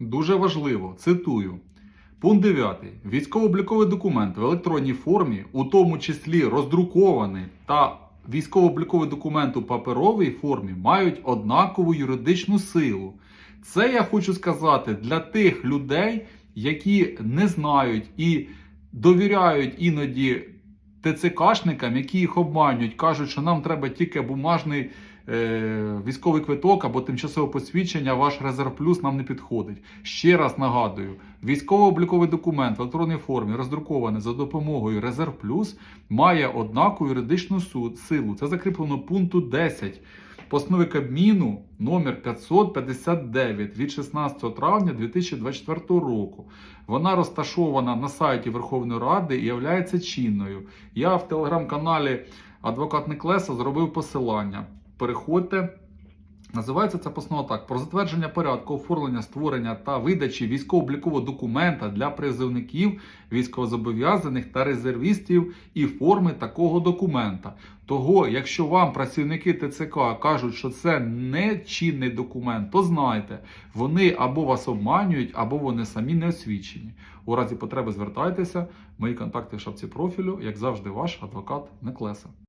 Дуже важливо, цитую. Пункт 9. Військово-обліковий документ в електронній формі, у тому числі роздрукований та військово-обліковий документ у паперовій формі, мають однакову юридичну силу. Це я хочу сказати для тих людей, які не знають і довіряють іноді ТЦКшникам, які їх обманюють, кажуть, що нам треба тільки бумажний військовий квиток або тимчасове посвідчення, ваш резерв плюс нам не підходить. Ще раз нагадую: військово-обліковий документ в електронній формі, роздрукований за допомогою резерв плюс, має однакову юридичну силу. Це закріплено пункту 10 постанови Кабміну номер 559 від 16 травня 2024 року. Вона розташована на сайті Верховної Ради і є чинною. Я в телеграм-каналі Адвокат Неклеса зробив посилання. Переходьте. Називається ця постанова так: про затвердження порядку оформлення, створення та видачі військово-облікового документа для призовників, військовозобов'язаних та резервістів і форми такого документа. Того, якщо вам працівники ТЦК кажуть, що це не чинний документ, то знайте, вони або вас обманюють, або вони самі не освічені. У разі потреби звертайтеся. Мої контакти в шапці профілю, як завжди, ваш адвокат Неклеса.